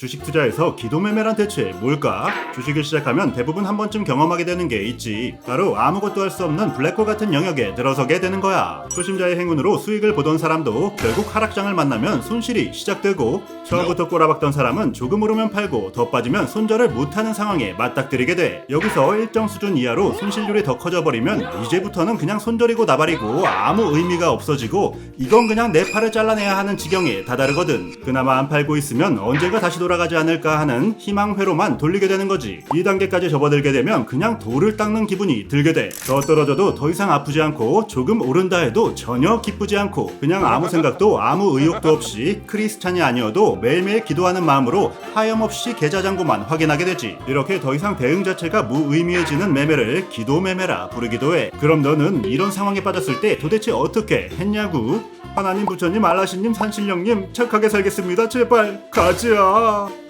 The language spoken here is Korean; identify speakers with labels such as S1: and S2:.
S1: 주식 투자에서 기도매매란 대체 뭘까? 주식을 시작하면 대부분 한 번쯤 경험하게 되는 게 있지. 바로 아무것도 할 수 없는 블랙홀 같은 영역에 들어서게 되는 거야. 초심자의 행운으로 수익을 보던 사람도 결국 하락장을 만나면 손실이 시작되고 처음부터 꼬라박던 사람은 조금 오르면 팔고 더 빠지면 손절을 못하는 상황에 맞닥뜨리게 돼. 여기서 일정 수준 이하로 손실률이 더 커져버리면 이제부터는 그냥 손절이고 나발이고 아무 의미가 없어지고 이건 그냥 내 팔을 잘라내야 하는 지경에 다다르거든. 그나마 안 팔고 있으면 언젠가 다시 돌아 가지 않을까 하는 희망회로만 돌리게 되는 거지. 2단계까지 접어들게 되면 그냥 돌을 닦는 기분이 들게 돼. 더 떨어져도 더 이상 아프지 않고 조금 오른다 해도 전혀 기쁘지 않고 그냥 아무 생각도 아무 의욕도 없이 크리스찬이 아니어도 매일매일 기도하는 마음으로 하염없이 계좌 잔고만 확인하게 되지. 이렇게 더 이상 대응 자체가 무의미해지는 매매를 기도 매매라 부르기도 해. 그럼 너는 이런 상황에 빠졌을 때 도대체 어떻게 했냐고? 하나님 부처님 알라신님 산신령님 착하게 살겠습니다. 제발 가자